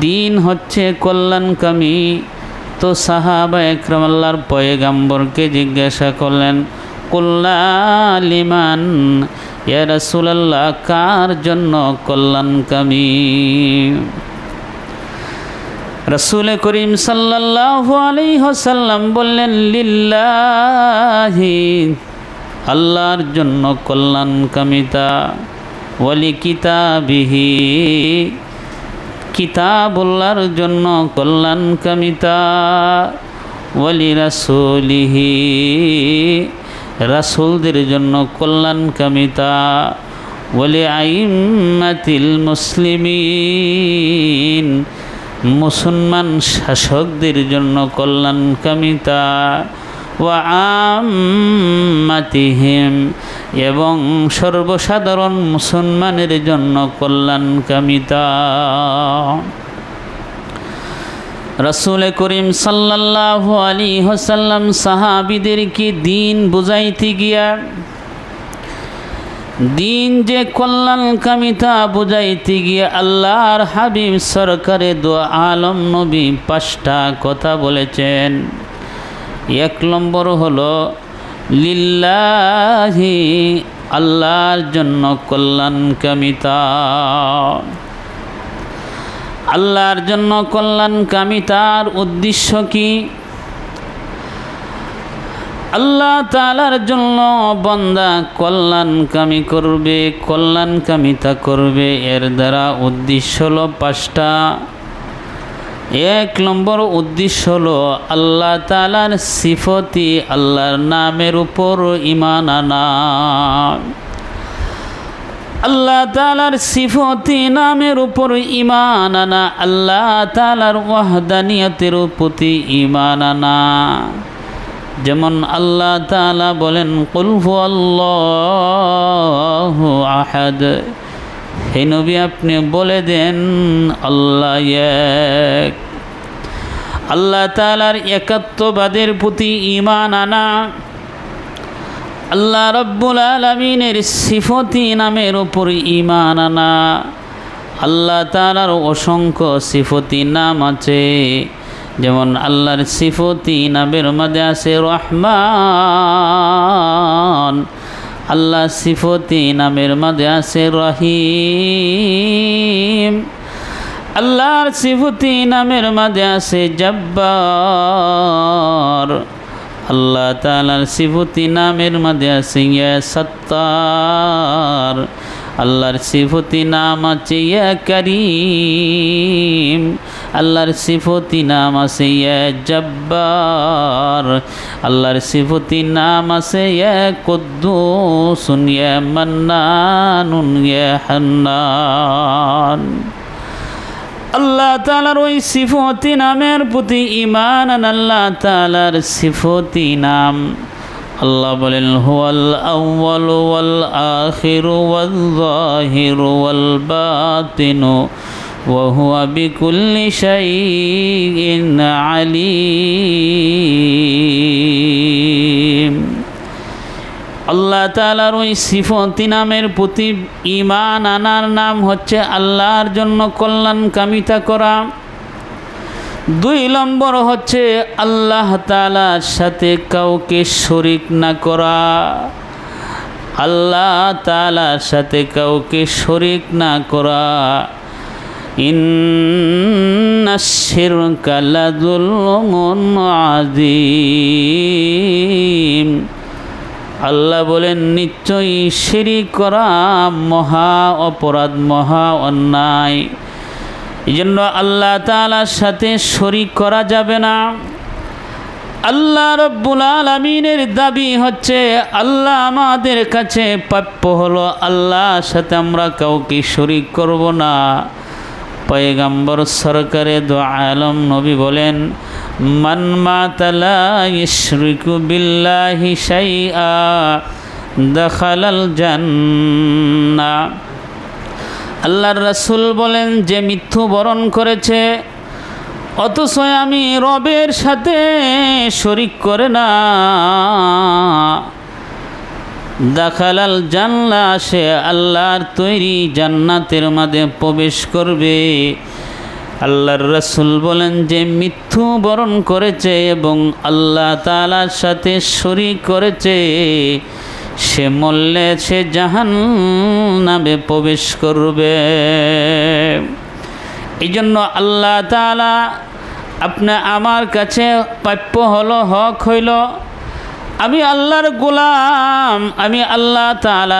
দিন হচ্ছে কল্যাণকামী তো সাহাবা একরম আল্লাহর পয়গাম্বরকে জিজ্ঞাসা করলেন কল্যালিমান ইয়া কার জন্য কল্যাণকামী রসুল করিম সাল্লাল্লাহু আলাইহি ওয়াসাল্লাম বললেন, লিল্লাহি, আল্লাহর জন্য কল্যাণকামিতা ওয়ালি কিতাবিহি কিতাবুল্লাহর জন্য কল্যাণকামিতা ওয়ালি রাসূলিহি রাসুলদের জন্য কল্যাণকামিতা ওয়ালি আইম্মাতিল মুসলিমিন, মুসলমান শাসকদের জন্য কল্যাণকামিতা ওয়া আম্মাতিহিম এবং সর্বসাধারণ মুসলমানের জন্য কল্যাণকামিতা। রসুল করিম সাল্লাল্লাহু আলী হোসাল্লাম সাহাবিদেরকে দিন বুঝাইতে গিয়া, দিন যে কল্যাণকামিতা বুঝাইতে গিয়ে আল্লাহর হাবিব সরকারে দো আলম নবী পাঁচটা কথা বলেছেন। এক নম্বর হলো, লিল্লাহি, আল্লাহর জন্য কল্যাণকামিতা আল্লাহর জন্য কল্যাণকামিতার উদ্দেশ্য কি? আল্লাহ তালার জন্য বন্দা কল্যাণকামী করবে, কল্যাণকামিতা করবে, এর দ্বারা উদ্দেশ্য হলো পাঁচটা। এক নম্বর উদ্দেশ্য হলো আল্লাহ তালার সিফতি, আল্লাহর নামের উপর ইমান আনা। আল্লাহ তালার সিফতি, নামের উপর ইমান আনা। আল্লাহ তালার ওয়াহদানিয়তের প্রতি ইমান আনা। যেমন আল্লাহ তালা বলেন কুলফু আল্লাহ আহাদ। হে নবী, আপনি বলে দেন, আল্লাহ এক। আল্লাহ তালার একাত্মবাদের প্রতি ইমান আনা। আল্লাহ রব্বুল আলমিনের সিফতি নামের উপর ইমান আনা। আল্লাহ তালার অসংখ্য সিফতি নাম আছে। যেমন আল্লাহর সিফতি নামের মধ্যে আছে রহমান। আল্লাহ সিফতি নামের মধ্যে আছে রহিম। আল্লাহর সিফতি নামের মধ্যে আছে জব্বার। আল্লাহ তালার সিফতি নামের মধ্যে আছে ইয়া সত্তার। আল্লাহর সিফতি নাম আছে করিম। আল্লাহর সিফতি নাম আছে জব্বার। আল্লাহর সিফতি নাম আছে ইয়া কুদ্দুসুন, ইয়া মান্নানুন আল্লাহ তালার ওই সিফতি নামের প্রতি ইমান আল্লাহ তালার সিফতি নাম। আল্লাহ বলেন হুয়াল আউ্বাল ওয়াল আখির ওয়াল জাহির ওয়াল বাতিনু وهو بكل شيء عليم আল্লাহ তালার ওই সিফতি নামের প্রতি ইমান আনার নাম হচ্ছে আল্লাহর জন্য কল্যাণ কামিতা করা দুই নম্বর হচ্ছে আল্লাহ তালার সাথে কাউকে শরিক না করা। আল্লাহ তালার সাথে কাউকে শরিক না করা। আদিম আল্লাহ বলেন, নিশ্চয়ই শিরিক করা মহা অপরাধ, মহা অন্যায়। এই জন্য আল্লাহ তালার সাথে শরিক করা যাবে না। আল্লাহ রব্বুল আলমিনের দাবি হচ্ছে, আল্লাহ আমাদের কাছে প্রাপ্য হলো আল্লাহর সাথে আমরা কাউকে শরিক করব না। পয়গাম্বর সরকারে দো আলম নবী বলেন, মান মাতালা ইশরিকু বিল্লাহি শাইআ, দখালাল জান্না আল্লাহর রাসুল বলেন, যে মৃত্যু বরণ করেছে, অথচ আমি রবের সাথে শরিক করে না। দাখালাল জানলা, সে আল্লাহর তৈরি জান্নাতের মাঝে প্রবেশ করবে। আল্লাহর রসুল বলেন, যে মৃত্যু বরণ করেছে এবং আল্লাহ তালার সাথে শরিক করেছে সে মল্লে সে জাহান নামে প্রবেশ করবে। এই জন্য আল্লাহ তালা আপনি আমার কাছে প্রাপ্য হলো, হক হইল, আমি আল্লাহর গোলাম, আমি আল্লাহ তালা